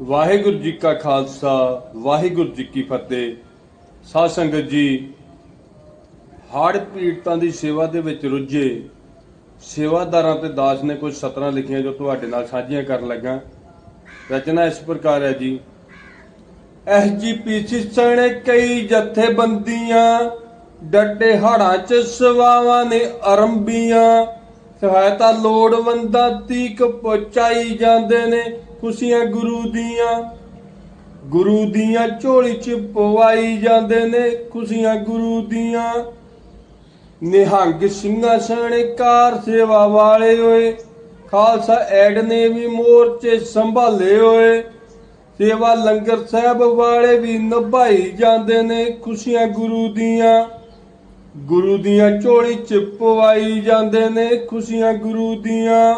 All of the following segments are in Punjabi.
ਵਾਹਿਗੁਰੂ ਜੀ ਕਾ ਖਾਲਸਾ, ਵਾਹਿਗੁਰੂ ਜੀ ਕੀ ਫਤਿਹ। ਸਾਧ ਸੰਗਤ ਜੀ ਹੜ੍ਹ ਪੀੜਤਾਂ ਦੀ ਸੇਵਾ ਦੇ ਵਿੱਚ ਰੁੱਝੇ ਸੇਵਾਦਾਰਾਂ ਤੇ ਦਾਸ ਨੇ ਕੁਝ ਸਤਰਾਂ ਲਿਖੀਆਂ ਜੋ ਤੁਹਾਡੇ ਨਾਲ ਸਾਂਝੀਆਂ ਕਰਨ ਲੱਗਾ। ਰਚਨਾ ਇਸ ਪ੍ਰਕਾਰ ਹੈ ਜੀ। ਐਸ ਜੀ ਐਸਜੀਪੀਸੀ ਸਣੇ ਕਈ ਜਥੇਬੰਦੀਆਂ ਡੱਡੇ ਹੜਾਂ ਚ ਸਵਾਵਾਂ ਨੇ ਆਰੰਭੀਆਂ ਸਹਾਇਤਾ ਲੋੜਵੰਦਾਂ ਤੀਕ ਪਹੁੰਚਾਈ ਜਾਂਦੇ ਨੇ ਖੁਸ਼ੀਆਂ ਗੁਰੂ ਦੀਆਂ। ਗੁਰੂ ਦੀਆਂ ਝੋਲੀ ਚ ਪਵਾਈ ਜਾਂਦੇ ਨੇ ਖੁਸ਼ੀਆਂ ਗੁਰੂ ਦੀਆਂ। ਨਿਹੰਗ ਸਿੰਘਾਂ ਸਣੇ ਕਾਰ ਸੇਵਾ ਵਾਲੇ ਹੋਏ। ਖਾਲਸਾ ਐਡ ਨੇ ਵੀ ਮੋਰਚੇ ਸੰਭਾਲੇ ਹੋਏ। ਸੇਵਾ ਲੰਗਰ ਸਾਹਿਬ ਵਾਲੇ ਵੀ ਨਿਭਾਈ ਜਾਂਦੇ ਨੇ ਖੁਸ਼ੀਆਂ ਗੁਰੂ ਦੀਆਂ। ਗੁਰੂ ਦੀਆਂ ਝੋਲੀ ਚ ਪਵਾਈ ਜਾਂਦੇ ਨੇ ਖੁਸ਼ੀਆਂ ਗੁਰੂ ਦੀਆਂ।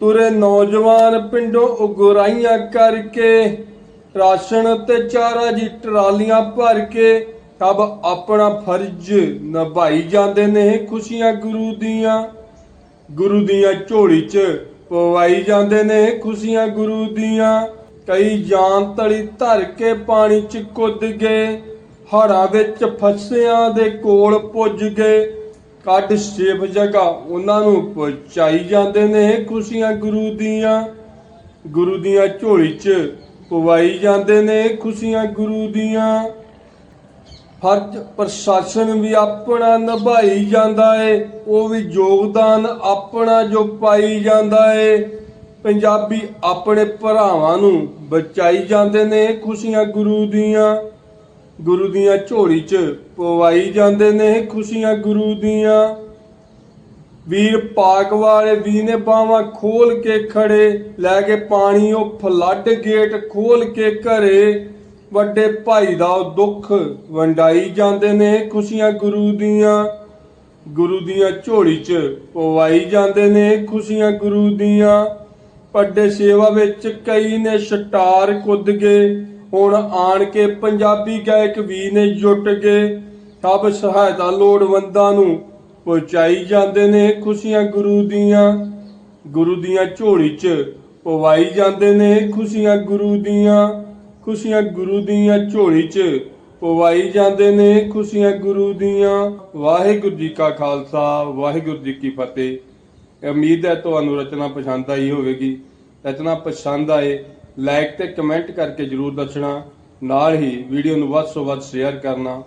ਤੁਰੇ ਨੌਜਵਾਨ ਪਿੰਡੋਂ ਉਗਰਾਈਆਂ ਕਰਕੇ, ਰਾਸ਼ਨ ਤੇ ਚਾਰਾ ਜੀ ਟਰਾਲੀਆਂ ਭਰ ਕੇ, ਸਭ ਆਪਣਾ ਫਰਜ਼ ਨਿਭਾਈ ਜਾਂਦੇ ਨੇ ਖੁਸ਼ੀਆਂ ਗੁਰੂ ਦੀਆਂ। ਗੁਰੂ ਦੀਆਂ ਝੋਲੀ 'ਚ ਪਵਾਈ ਜਾਂਦੇ ਨੇ ਖੁਸ਼ੀਆਂ ਗੁਰੂ ਦੀਆਂ। ਕਈ ਜਾਨ ਤਲੀ ਧਰ ਕੇ ਪਾਣੀ 'ਚ ਕੁੱਦ ਗਏ ਹੜਾਂ ਵਿੱਚ ਫਸਿਆਂ ਦੇ ਕੋਲ ਪੁੱਜ ਗਏ। ਕੱਢ ਸੇਫ ਜਗ੍ਹਾ ਉਹਨਾਂ ਨੂੰ ਪਹੁੰਚਾਈ ਜਾਂਦੇ ਨੇ। ਖੁਸ਼ੀਆਂ ਗੁਰੂ ਦੀਆਂ ਗੁਰੂ ਦੀਆਂ ਝੋਲੀ 'ਚ ਪਵਾਈ ਜਾਂਦੇ ਨੇ। ਖੁਸ਼ੀਆਂ ਗੁਰੂ ਦੀਆਂ। ਫਰਜ਼ ਪ੍ਰਸ਼ਾਸਨ ਵੀ ਆਪਣਾ ਨਿਭਾਈ ਜਾਂਦਾ ਏ। ਉਹ ਵੀ ਯੋਗਦਾਨ ਆਪਣਾ ਜੋ ਪਾਈ ਜਾਂਦਾ ਏ। ਪੰਜਾਬੀ ਆਪਣੇ ਭਰਾਵਾਂ ਨੂੰ ਬਚਾਈ ਜਾਂਦੇ ਨੇ। ਖੁਸ਼ੀਆਂ ਗੁਰੂ ਦੀਆਂ। ਗੁਰੂ ਦੀਆਂ ਝੋਲੀ 'ਚ ਪਵਾਈ ਜਾਂਦੇ ਨੇ ਖੁਸ਼ੀਆਂ ਗੁਰੂ ਦੀਆਂ। ਵੀਰ ਪਾਕ ਵਾਲੇ ਵੀ ਨੇ ਬਾਹਾਂ ਖੋਲ ਕੇ ਖੜੇ, ਲੈ ਕੇ ਪਾਣੀ ਉਹ ਫਲੱਡ ਗੇਟ ਖੋਲ ਕੇ ਘਰੇ। ਵੱਡੇ ਭਾਈ ਦਾ ਉਹ ਦੁੱਖ ਵੰਡਾਈ ਜਾਂਦੇ ਨੇ ਖੁਸ਼ੀਆਂ ਗੁਰੂ ਦੀਆਂ। ਗੁਰੂ ਦੀਆਂ ਝੋਲੀ 'ਚ ਪਵਾਈ ਜਾਂਦੇ ਨੇ ਖੁਸ਼ੀਆਂ ਗੁਰੂ ਦੀਆਂ। ਵੱਡੇ ਸੇਵਾ ਵਿੱਚ ਕਈ ਨੇ ਛਟਾਰ ਕੁੱਦ ਗਏ। ਹੁਣ ਆਣ ਕੇ ਪੰਜਾਬੀ ਗਾਇਕ ਵੀ ਨੇ ਜੁਟ ਗਏ। ਸਭ ਸਹਾਇਤਾ ਲੋੜਵੰਦਾਂ ਨੂੰ ਪਹੁੰਚਾਈ ਜਾਂਦੇ ਨੇ ਖੁਸ਼ੀਆਂ ਗੁਰੂ ਦੀਆਂ। ਗੁਰੂ ਦੀਆਂ ਝੋਲੀ 'ਚ ਪਵਾਈ ਜਾਂਦੇ ਨੇ ਖੁਸ਼ੀਆਂ ਗੁਰੂ ਦੀਆਂ। ਖੁਸ਼ੀਆਂ ਗੁਰੂ ਦੀਆਂ ਝੋਲੀ 'ਚ ਪਵਾਈ ਜਾਂਦੇ ਨੇ ਖੁਸ਼ੀਆਂ ਗੁਰੂ ਦੀਆਂ। ਵਾਹਿਗੁਰੂ ਜੀ ਕਾ ਖਾਲਸਾ, ਵਾਹਿਗੁਰੂ ਜੀ ਕੀ ਫਤਿਹ। ਉਮੀਦ ਹੈ ਤੁਹਾਨੂੰ ਰਚਨਾ ਪਸੰਦ ਆਈ ਹੋਵੇਗੀ। ਰਚਨਾ ਪਸੰਦ ਆਏ ਲਾਈਕ ਤੇ ਕਮੈਂਟ ਕਰਕੇ ਜਰੂਰ ਦੱਸਣਾ। ਨਾਲ ਹੀ ਵੀਡੀਓ ਨੂੰ ਵੱਧ ਤੋਂ ਵੱਧ ਸ਼ੇਅਰ ਕਰਨਾ।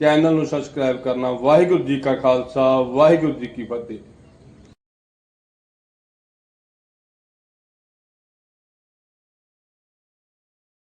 ਚੈਨਲ ਨੂੰ ਸਬਸਕ੍ਰਾਈਬ ਕਰਨਾ। ਵਾਹਿਗੁਰੂ ਜੀ ਕਾ ਖਾਲਸਾ, ਵਾਹਿਗੁਰੂ ਜੀ ਕੀ ਫਤਿਹ।